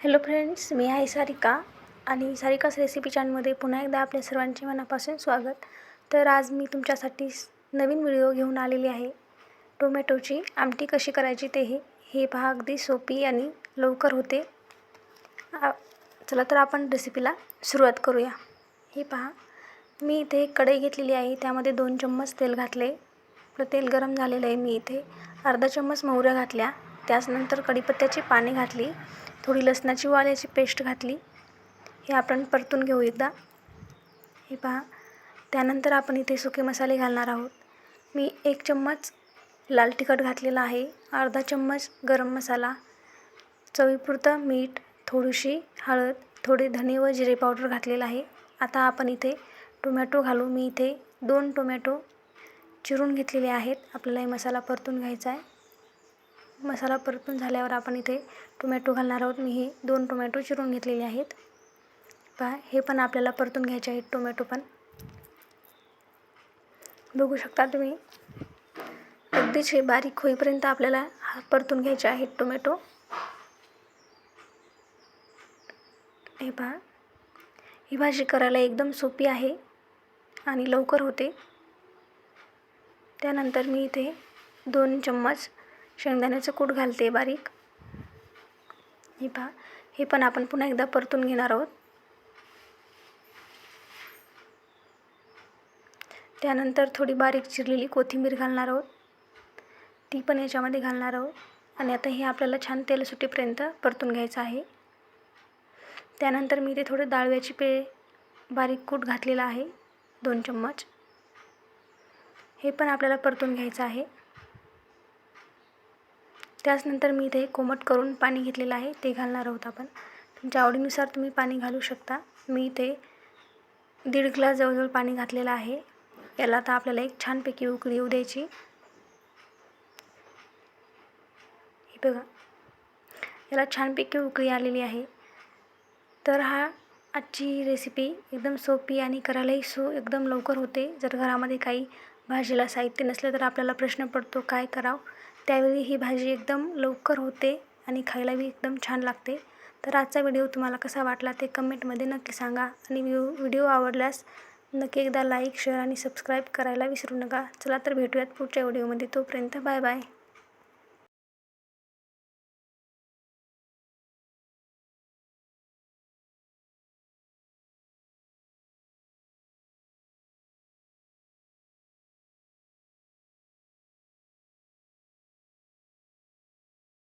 Hello friends मी आहे सारिका आणि सारिकास recipe चॅनलमध्ये पुन्हा एकदा आपल्या सर्वांचे मनापासून स्वागत. तर आज मी तुमच्यासाठी नवीन व्हिडिओ घेऊन आलेली आहे. टोमॅटोची आमटी कशी करायची ते हे पहा अगदी सोपी आणि लवकर होते. चला तर आपण रेसिपीला सुरुवात करूया. हे पहा मी इथे एक कढई घेतलेली आहे त्यामध्ये दोन चम्मच तेल घातले. आपलं तेल गरम झालेलं आहे मी इथे अर्धा चम्मच मोहऱ्या घातल्या. त्याचनंतर कढीपत्त्याची पाने घातली थोडी लसणाची वाल्याची पेस्ट घातली. हे आपण परतून घेऊ एकदा. हे पहा. त्यानंतर आपण इथे सुके मसाले घालणार आहोत. मी एक चम्मच लाल तिखट घातलेला आहे. अर्धा चम्मच गरम मसाला. चवीपुरतं मीठ थोडीशी हळद थोडे धने व जिरे पावडर घातलेलं आहे. आता आपण इथे टोमॅटो घालू. मी इथे दोन टोमॅटो चिरून घेतलेले आहेत. आपल्याला हे मसाला परतून घ्यायचा आहे. मसाला परतून झाल्यावर आपण इथे टोमॅटो घालणार आहोत. मी हे दोन टोमॅटो चिरून घेतलेले आहेत. पहा हे पण आपल्याला परतून घ्यायचे आहेत टोमॅटो पण. बघू शकता तुम्ही अगदीच हे बारीक होईपर्यंत आपल्याला हा परतून घ्यायचे आहेत टोमॅटो. हे पहा ही भाजी करायला एकदम सोपी आहे आणि लवकर होते. त्यानंतर मी इथे दोन चम्मच शेंगदाण्याचं कूट घालते बारीक. हे पहा हे पण आपण पुन्हा एकदा परतून घेणार आहोत. त्यानंतर थोडी बारीक चिरलेली कोथिंबीर घालणार आहोत. ती पण याच्यामध्ये घालणार आहोत. आणि आता हे आपल्याला छान तेल सुटीपर्यंत परतून घ्यायचं आहे. त्यानंतर मी इथे थोडं डाळव्याची पे बारीक कूट घातलेला आहे दोन चम्मच. हे पण आपल्याला परतून घ्यायचं आहे. त्याचनंतर मी इथे कोमट करून पाणी घेतलेलं आहे ते घालणार आहोत आपण. तुमच्या आवडीनुसार तुम्ही पाणी घालू शकता. मी इथे दीड ग्लास जवळजवळ पाणी घातलेलं आहे. याला आता आपल्याला एक छानपैकी उकळी येऊ द्यायची. हे बघा. याला छानपैकी उकळी आलेली आहे. तर हा आजची रेसिपी एकदम सोपी आणि करायलाही सो एकदम लवकर होते. जर घरामध्ये काही भाजीला साहित्य नसलं तर आपल्याला प्रश्न पडतो काय करावं? त्यावेळी ही भाजी एकदम लवकर होते आणि खायलाही एकदम छान लागते. तर आजचा व्हिडिओ तुम्हाला कसा वाटला ते कमेंटमध्ये नक्की सांगा आणि व्हिडिओ व्हिडिओ आवडल्यास नक्की एकदा लाईक शेअर आणि सबस्क्राईब करायला विसरू नका. चला तर भेटूयात पुढच्या व्हिडिओमध्ये. तोपर्यंत बाय बाय.